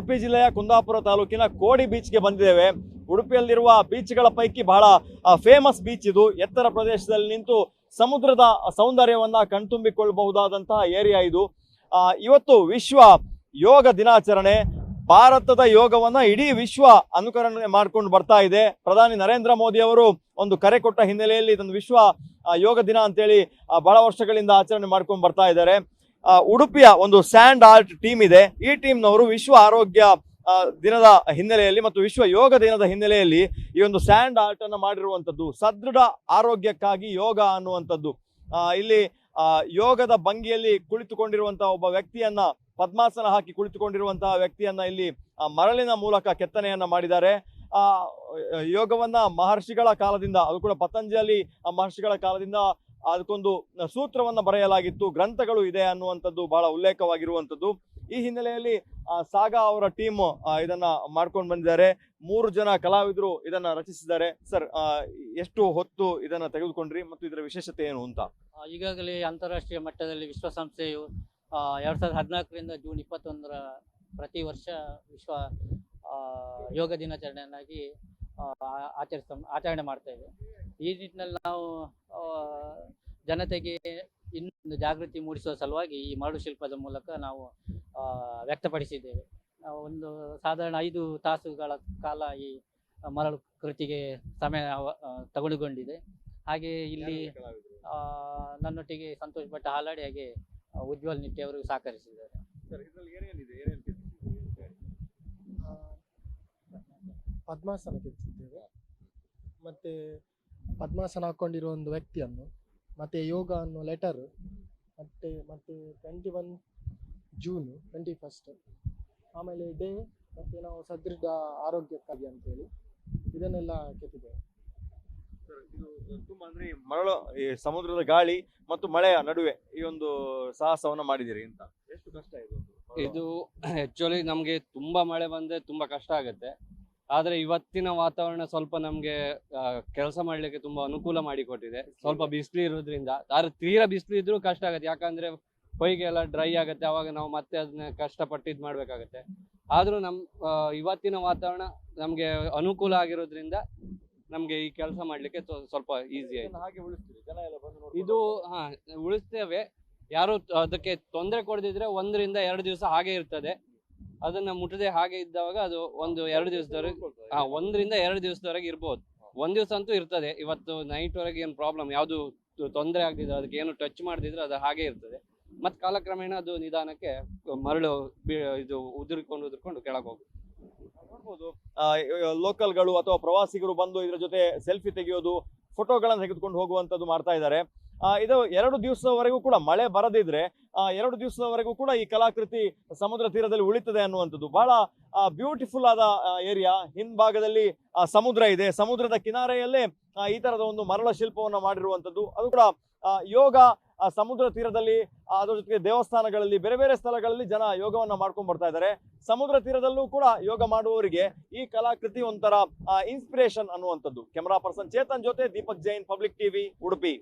ಉಡುಪಿ ಜಿಲ್ಲೆಯ ಕುಂದಾಪುರ ತಾಲೂಕಿನ ಕೋಡಿ ಬೀಚ್ಗೆ ಬಂದಿದ್ದೇವೆ. ಉಡುಪಿಯಲ್ಲಿರುವ ಬೀಚ್ಗಳ ಪೈಕಿ ಬಹಳ ಫೇಮಸ್ ಬೀಚ್ ಇದು. ಎತ್ತರ ಪ್ರದೇಶದಲ್ಲಿ ನಿಂತು ಸಮುದ್ರದ ಸೌಂದರ್ಯವನ್ನ ಕಣ್ತುಂಬಿಕೊಳ್ಳಬಹುದಾದಂತಹ ಏರಿಯಾ ಇದು. ಇವತ್ತು ವಿಶ್ವ ಯೋಗ ದಿನಾಚರಣೆ. ಭಾರತದ ಯೋಗವನ್ನ ಇಡೀ ವಿಶ್ವ ಅನುಕರಣೆ ಮಾಡ್ಕೊಂಡು ಬರ್ತಾ ಇದೆ. ಪ್ರಧಾನಿ ನರೇಂದ್ರ ಮೋದಿ ಅವರು ಒಂದು ಕರೆ ಕೊಟ್ಟ ಹಿನ್ನೆಲೆಯಲ್ಲಿ ಇದೊಂದು ವಿಶ್ವ ಯೋಗ ದಿನ ಅಂತೇಳಿ ಬಹಳ ವರ್ಷಗಳಿಂದ ಆಚರಣೆ ಮಾಡ್ಕೊಂಡು ಬರ್ತಾ ಇದ್ದಾರೆ. ಉಡುಪಿಯ ಒಂದು ಸ್ಯಾಂಡ್ ಆರ್ಟ್ ಟೀಮ್ ಇದೆ. ಈ ಟೀಮ್ನವರು ವಿಶ್ವ ಆರೋಗ್ಯ ದಿನದ ಹಿನ್ನೆಲೆಯಲ್ಲಿ ಮತ್ತು ವಿಶ್ವ ಯೋಗ ದಿನದ ಹಿನ್ನೆಲೆಯಲ್ಲಿ ಈ ಒಂದು ಸ್ಯಾಂಡ್ ಆರ್ಟ್ ಅನ್ನು ಮಾಡಿರುವಂಥದ್ದು ಸದೃಢ ಆರೋಗ್ಯಕ್ಕಾಗಿ ಯೋಗ ಅನ್ನುವಂಥದ್ದು ಇಲ್ಲಿ ಯೋಗದ ಭಂಗಿಯಲ್ಲಿ ಕುಳಿತುಕೊಂಡಿರುವಂತಹ ಒಬ್ಬ ವ್ಯಕ್ತಿಯನ್ನ, ಪದ್ಮಾಸನ ಹಾಕಿ ಕುಳಿತುಕೊಂಡಿರುವಂತಹ ವ್ಯಕ್ತಿಯನ್ನ ಇಲ್ಲಿ ಮರಳಿನ ಮೂಲಕ ಕೆತ್ತನೆಯನ್ನ ಮಾಡಿದ್ದಾರೆ. ಆ, ಯೋಗವನ್ನ ಮಹರ್ಷಿಗಳ ಕಾಲದಿಂದ, ಅದು ಕೂಡ ಪತಂಜಲಿ ಮಹರ್ಷಿಗಳ ಕಾಲದಿಂದ ಅದಕ್ಕೊಂದು ಸೂತ್ರವನ್ನು ಬರೆಯಲಾಗಿತ್ತು, ಗ್ರಂಥಗಳು ಇದೆ ಅನ್ನುವಂಥದ್ದು ಬಹಳ ಉಲ್ಲೇಖವಾಗಿರುವಂಥದ್ದು. ಈ ಹಿನ್ನೆಲೆಯಲ್ಲಿ ಸಾಗಾ ಅವರ ಟೀಮ್ ಇದನ್ನ ಮಾಡ್ಕೊಂಡು ಬಂದಿದ್ದಾರೆ. ಮೂರು ಜನ ಕಲಾವಿದರು ಇದನ್ನ ರಚಿಸಿದ್ದಾರೆ. ಸರ್ ಎಷ್ಟು ಹೊತ್ತು ಇದನ್ನ ತೆಗೆದುಕೊಂಡ್ರಿ ಮತ್ತು ಇದರ ವಿಶೇಷತೆ ಏನು ಅಂತ? ಈಗಾಗಲೇ ಅಂತಾರಾಷ್ಟ್ರೀಯ ಮಟ್ಟದಲ್ಲಿ ವಿಶ್ವಸಂಸ್ಥೆಯು ಎರಡ್ ಸಾವಿರದ ಹದಿನಾಲ್ಕರಿಂದ ಜೂನ್ ಇಪ್ಪತ್ತೊಂದರ ಪ್ರತಿ ವರ್ಷ ವಿಶ್ವ ಯೋಗ ದಿನಾಚರಣೆಯನ್ನಾಗಿ ಆಚರಿಸ, ಆಚರಣೆ ಮಾಡ್ತಾ ಈ ನಿಟ್ಟಿನಲ್ಲಿ ನಾವು ಜನತೆಗೆ ಇನ್ನೊಂದು ಜಾಗೃತಿ ಮೂಡಿಸುವ ಸಲುವಾಗಿ ಈ ಮರಳು ಶಿಲ್ಪದ ಮೂಲಕ ನಾವು ವ್ಯಕ್ತಪಡಿಸಿದ್ದೇವೆ. ಒಂದು ಸಾಧಾರಣ ಐದು ತಾಸುಗಳ ಕಾಲ ಈ ಮರಳು ಕೃತಿಗೆ ಸಮಯ ತಗೊಂಡುಕೊಂಡಿದೆ. ಹಾಗೆ ಇಲ್ಲಿ ಆ, ನನ್ನೊಟ್ಟಿಗೆ ಸಂತೋಷ್ ಭಟ್ ಹಾಲಾಡಿ ಹಾಗೆ ಉಜ್ವಲ್ ನಿಟ್ಟಿ ಅವರು ಸಹಕರಿಸಿದ್ದಾರೆ. ಪದ್ಮಾಸನ ಕೆತ್ತಿದ್ದೇವೆ ಮತ್ತೆ ಪದ್ಮಾಸನ ಹಾಕೊಂಡಿರೋ ಒಂದು ವ್ಯಕ್ತಿಯನ್ನು ಮತ್ತೆ ಯೋಗ ಅನ್ನೋ ಲೆಟರ್ ಮತ್ತೆ ಮತ್ತೆ twenty one June twenty first ಆಮೇಲೆ ಡೇ ಮತ್ತೆ ನಾವು ಸದೃಢ ಆರೋಗ್ಯಕ್ಕಾಗಿ ಅಂತೇಳಿ ಇದನ್ನೆಲ್ಲ ಕೆತ್ತಿದ್ದೇವೆ. ತುಂಬಾ ಅಂದ್ರೆ ಈ ಮರಳು ಈ ಸಮುದ್ರದ ಗಾಳಿ ಮತ್ತು ಮಳೆಯ ನಡುವೆ ಈ ಒಂದು ಸಾಹಸವನ್ನ ಮಾಡಿದಿರಿ ಅಂತ. ಎಷ್ಟು ಕಷ್ಟ ಇದು ಇದು ಆಕ್ಚುಲಿ ನಮಗೆ ತುಂಬಾ ಮಳೆ ಬಂದ್ರೆ ತುಂಬಾ ಕಷ್ಟ ಆಗುತ್ತೆ. ಆದ್ರೆ ಇವತ್ತಿನ ವಾತಾವರಣ ಸ್ವಲ್ಪ ನಮ್ಗೆ ಕೆಲಸ ಮಾಡ್ಲಿಕ್ಕೆ ತುಂಬಾ ಅನುಕೂಲ ಮಾಡಿಕೊಟ್ಟಿದೆ ಸ್ವಲ್ಪ ಬಿಸಿಲು ಇರೋದ್ರಿಂದ. ಆದ್ರೆ ತೀರಾ ಬಿಸಿಲು ಇದ್ರೂ ಕಷ್ಟ ಆಗುತ್ತೆ. ಯಾಕಂದ್ರೆ ಹೊಯ್ಗೆ ಎಲ್ಲ ಡ್ರೈ ಆಗುತ್ತೆ. ಅವಾಗ ನಾವು ಮತ್ತೆ ಅದನ್ನ ಕಷ್ಟಪಟ್ಟು ಇದ್ ಮಾಡ್ಬೇಕಾಗತ್ತೆ. ಆದ್ರೂ ನಮ್ ಇವತ್ತಿನ ವಾತಾವರಣ ನಮ್ಗೆ ಅನುಕೂಲ ಆಗಿರೋದ್ರಿಂದ ನಮ್ಗೆ ಈ ಕೆಲಸ ಮಾಡ್ಲಿಕ್ಕೆ ಸ್ವಲ್ಪ ಈಸಿ ಆಯ್ತು. ಇದು ಹಾ ಉಳಿಸ್ತೇವೆ. ಯಾರು ಅದಕ್ಕೆ ತೊಂದರೆ ಕೊಡದಿದ್ರೆ ಒಂದರಿಂದ ಎರಡು ದಿವಸ ಹಾಗೆ ಇರ್ತದೆ. ಅದನ್ನ ಮುಟ್ಟದೆ ಹಾಗೆ ಇದ್ದವಾಗ ಅದು ಒಂದು ಎರಡು ದಿವಸದವರೆಗೆ. ಹಾ ಒಂದರಿಂದ ಎರಡು ದಿವಸದವರೆಗೆ ಇರ್ಬೋದು. ಒಂದ್ ದಿವಸ ಅಂತೂ ಇರ್ತದೆ. ಇವತ್ತು ನೈಟ್ ವರೆಗೆ ಏನು ಪ್ರಾಬ್ಲಮ್ ಯಾವುದು ತೊಂದರೆ ಆಗದಿದ್ರೆ ಅದಕ್ಕೆ ಏನು ಟಚ್ ಮಾಡದಿದ್ರೆ ಅದು ಹಾಗೆ ಇರ್ತದೆ. ಮತ್ ಕಾಲಕ್ರಮೇಣ ಅದು ನಿಧಾನಕ್ಕೆ ಮರಳು ಇದು ಉದುರ್ಕೊಂಡು ಉದುರ್ಕೊಂಡು ಕೆಳಗೆ ಹೋಗುತ್ತೆ ನೋಡ್ಬೋದು. ಲೋಕಲ್ಗಳು ಅಥವಾ ಪ್ರವಾಸಿಗರು ಬಂದು ಇದರ ಜೊತೆ ಸೆಲ್ಫಿ ತೆಗೆಯೋದು ಫೋಟೋಗಳನ್ನು ತೆಗೆದುಕೊಂಡು ಹೋಗುವಂತದ್ದು ಮಾಡ್ತಾ ಇದ್ದಾರೆ. ಇದು ಎರಡು ದಿವಸದವರೆಗೂ ಕೂಡ ಮಳೆ ಬರದಿದ್ರೆ ಎರಡು ದಿವಸದವರೆಗೂ ಕೂಡ ಈ ಕಲಾಕೃತಿ ಸಮುದ್ರ ತೀರದಲ್ಲಿ ಉಳಿತದೆ ಅನ್ನುವಂಥದ್ದು. ಬಹಳ ಬ್ಯೂಟಿಫುಲ್ ಆದ ಏರಿಯಾ ಹಿಂಭಾಗದಲ್ಲಿ ಸಮುದ್ರ ಇದೆ. ಸಮುದ್ರದ ಕಿನಾರೆಯಲ್ಲೇ ಈ ತರದ ಒಂದು ಮರಳ ಶಿಲ್ಪವನ್ನ ಮಾಡಿರುವಂಥದ್ದು. ಅದು ಕೂಡ ಯೋಗ ಸಮುದ್ರ ತೀರದಲ್ಲಿ ಅದ್ರ ಜೊತೆಗೆ ದೇವಸ್ಥಾನಗಳಲ್ಲಿ, ಬೇರೆ ಬೇರೆ ಸ್ಥಳಗಳಲ್ಲಿ ಜನ ಯೋಗವನ್ನ ಮಾಡ್ಕೊಂಡು ಬರ್ತಾ ಇದ್ದಾರೆ. ಸಮುದ್ರ ತೀರದಲ್ಲೂ ಕೂಡ ಯೋಗ ಮಾಡುವವರಿಗೆ ಈ ಕಲಾಕೃತಿ ಒಂಥರ ಇನ್ಸ್ಪಿರೇಷನ್ ಅನ್ನುವಂಥದ್ದು. ಕ್ಯಾಮರಾ ಪರ್ಸನ್ ಚೇತನ್ ಜೊತೆ ದೀಪಕ್ ಜೈನ್ ಪಬ್ಲಿಕ್ ಟಿವಿ ಉಡುಪಿ